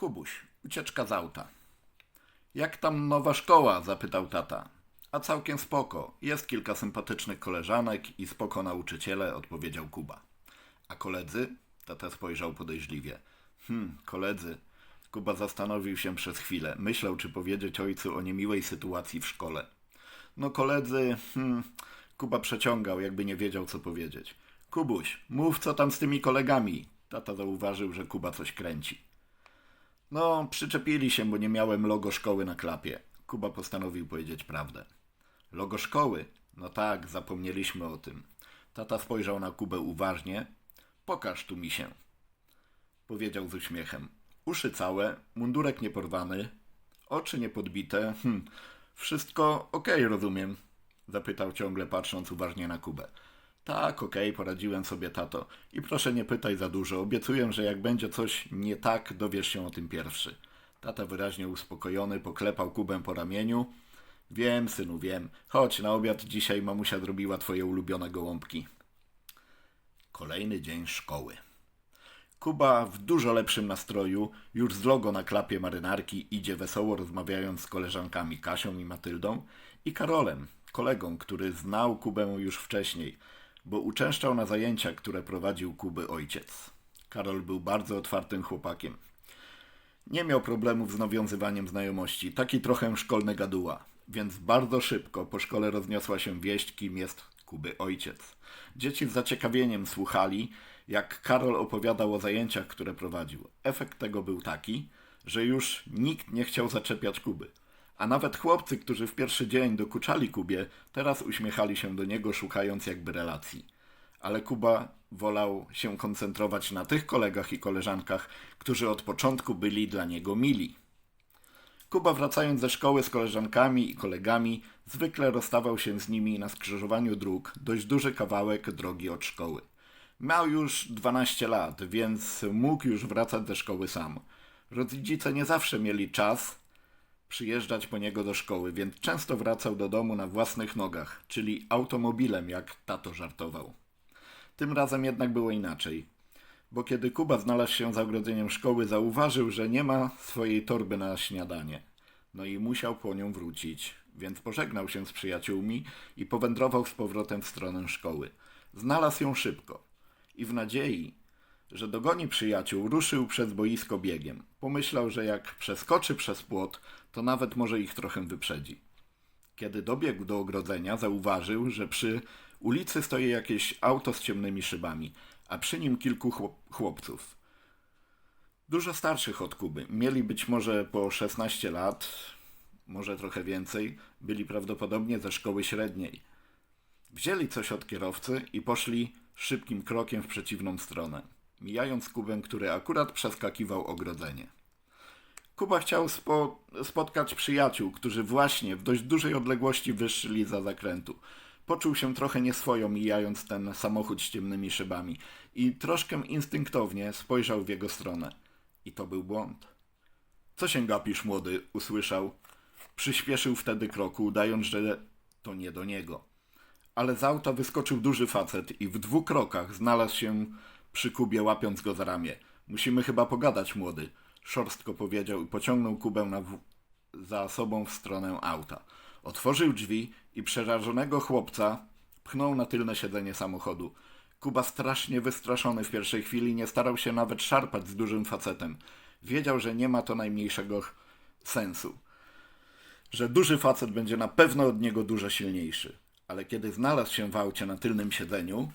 Kubuś, ucieczka z auta. Jak tam nowa szkoła? zapytał tata. A całkiem spoko. Jest kilka sympatycznych koleżanek i spoko nauczyciele, odpowiedział Kuba. A koledzy? Tata spojrzał podejrzliwie. Hm, koledzy. Kuba zastanowił się przez chwilę. Myślał, czy powiedzieć ojcu o niemiłej sytuacji w szkole. No koledzy, hmm, Kuba przeciągał, jakby nie wiedział, co powiedzieć. Kubuś, mów co tam z tymi kolegami. Tata zauważył, że Kuba coś kręci. No, przyczepili się, bo nie miałem logo szkoły na klapie. Kuba postanowił powiedzieć prawdę. Logo szkoły? No tak, zapomnieliśmy o tym. Tata spojrzał na Kubę uważnie. Pokaż tu mi się. Powiedział z uśmiechem. Uszy całe, mundurek nieporwany, oczy niepodbite. Hm, wszystko okej, rozumiem? Zapytał ciągle patrząc uważnie na Kubę. Tak, okej, poradziłem sobie, tato. I proszę nie pytaj za dużo. Obiecuję, że jak będzie coś nie tak, dowiesz się o tym pierwszy. Tata wyraźnie uspokojony poklepał Kubę po ramieniu. Wiem, synu, wiem. Chodź, na obiad dzisiaj mamusia zrobiła twoje ulubione gołąbki. Kolejny dzień szkoły. Kuba w dużo lepszym nastroju, już z logo na klapie marynarki, idzie wesoło rozmawiając z koleżankami Kasią i Matyldą i Karolem, kolegą, który znał Kubę już wcześniej, bo uczęszczał na zajęcia, które prowadził Kuby ojciec. Karol był bardzo otwartym chłopakiem. Nie miał problemów z nawiązywaniem znajomości, taki trochę szkolny gaduła, więc bardzo szybko po szkole rozniosła się wieść, kim jest Kuby ojciec. Dzieci z zaciekawieniem słuchali, jak Karol opowiadał o zajęciach, które prowadził. Efekt tego był taki, że już nikt nie chciał zaczepiać Kuby. A nawet chłopcy, którzy w pierwszy dzień dokuczali Kubie, teraz uśmiechali się do niego, szukając jakby relacji. Ale Kuba wolał się koncentrować na tych kolegach i koleżankach, którzy od początku byli dla niego mili. Kuba wracając ze szkoły z koleżankami i kolegami, zwykle rozstawał się z nimi na skrzyżowaniu dróg, dość duży kawałek drogi od szkoły. Miał już 12 lat, więc mógł już wracać ze szkoły sam. Rodzice nie zawsze mieli czas przyjeżdżać po niego do szkoły, więc często wracał do domu na własnych nogach, czyli automobilem, jak tato żartował. Tym razem jednak było inaczej, bo kiedy Kuba znalazł się za ogrodzeniem szkoły, zauważył, że nie ma swojej torby na śniadanie. No i musiał po nią wrócić, więc pożegnał się z przyjaciółmi i powędrował z powrotem w stronę szkoły. Znalazł ją szybko i w nadziei, że dogoni przyjaciół, ruszył przez boisko biegiem. Pomyślał, że jak przeskoczy przez płot, to nawet może ich trochę wyprzedzi. Kiedy dobiegł do ogrodzenia, zauważył, że przy ulicy stoi jakieś auto z ciemnymi szybami, a przy nim kilku chłop- chłopców. Dużo starszych od Kuby. Mieli być może po 16 lat, może trochę więcej. Byli prawdopodobnie ze szkoły średniej. Wzięli coś od kierowcy i poszli szybkim krokiem w przeciwną stronę, mijając Kubę, który akurat przeskakiwał ogrodzenie. Kuba chciał spo, spotkać przyjaciół, którzy właśnie w dość dużej odległości wyszli za zakrętu. Poczuł się trochę nieswojo, mijając ten samochód z ciemnymi szybami i troszkę instynktownie spojrzał w jego stronę. I to był błąd. Co się gapisz, młody? usłyszał. Przyspieszył wtedy kroku, udając, że to nie do niego. Ale z auta wyskoczył duży facet i w dwóch krokach znalazł się przy Kubie, łapiąc go za ramię. Musimy chyba pogadać, młody. Szorstko powiedział i pociągnął Kubę na w... za sobą w stronę auta. Otworzył drzwi i przerażonego chłopca pchnął na tylne siedzenie samochodu. Kuba strasznie wystraszony w pierwszej chwili nie starał się nawet szarpać z dużym facetem. Wiedział, że nie ma to najmniejszego sensu. Że duży facet będzie na pewno od niego dużo silniejszy. Ale kiedy znalazł się w aucie na tylnym siedzeniu,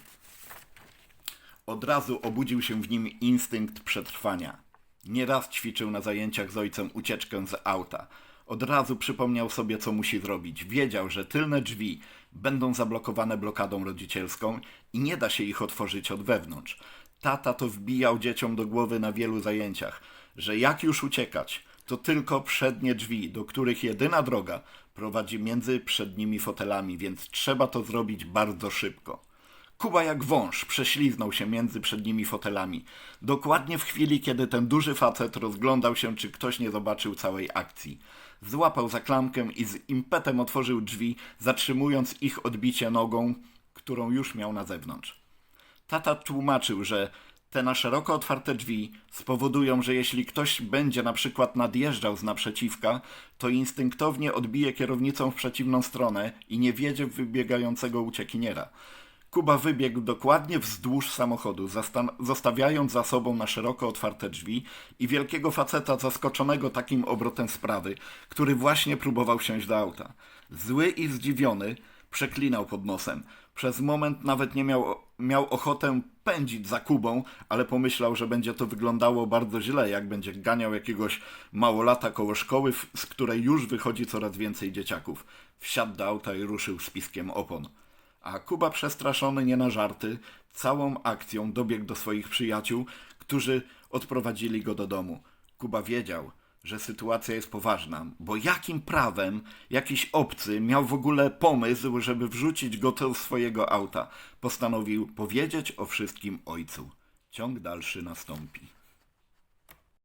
od razu obudził się w nim instynkt przetrwania. Nieraz ćwiczył na zajęciach z ojcem ucieczkę z auta. Od razu przypomniał sobie, co musi zrobić. Wiedział, że tylne drzwi będą zablokowane blokadą rodzicielską i nie da się ich otworzyć od wewnątrz. Tata to wbijał dzieciom do głowy na wielu zajęciach, że jak już uciekać, to tylko przednie drzwi, do których jedyna droga prowadzi między przednimi fotelami, więc trzeba to zrobić bardzo szybko. Kuba jak wąż prześliznął się między przednimi fotelami. Dokładnie w chwili, kiedy ten duży facet rozglądał się, czy ktoś nie zobaczył całej akcji. Złapał za klamkę i z impetem otworzył drzwi, zatrzymując ich odbicie nogą, którą już miał na zewnątrz. Tata tłumaczył, że Te na szeroko otwarte drzwi spowodują, że jeśli ktoś będzie na przykład nadjeżdżał z naprzeciwka, to instynktownie odbije kierownicą w przeciwną stronę i nie wiedzie wybiegającego uciekiniera. Kuba wybiegł dokładnie wzdłuż samochodu, zostawiając za sobą na szeroko otwarte drzwi i wielkiego faceta zaskoczonego takim obrotem sprawy, który właśnie próbował wsiąść do auta. Zły i zdziwiony przeklinał pod nosem. Przez moment nawet nie miał, miał ochotę pędzić za Kubą, ale pomyślał, że będzie to wyglądało bardzo źle, jak będzie ganiał jakiegoś małolata koło szkoły, z której już wychodzi coraz więcej dzieciaków. Wsiadł do auta i ruszył z piskiem opon. A Kuba przestraszony nie na żarty, całą akcją dobiegł do swoich przyjaciół, którzy odprowadzili go do domu. Kuba wiedział, że sytuacja jest poważna, bo jakim prawem jakiś obcy miał w ogóle pomysł, żeby wrzucić go do swojego auta? Postanowił powiedzieć o wszystkim ojcu. Ciąg dalszy nastąpi.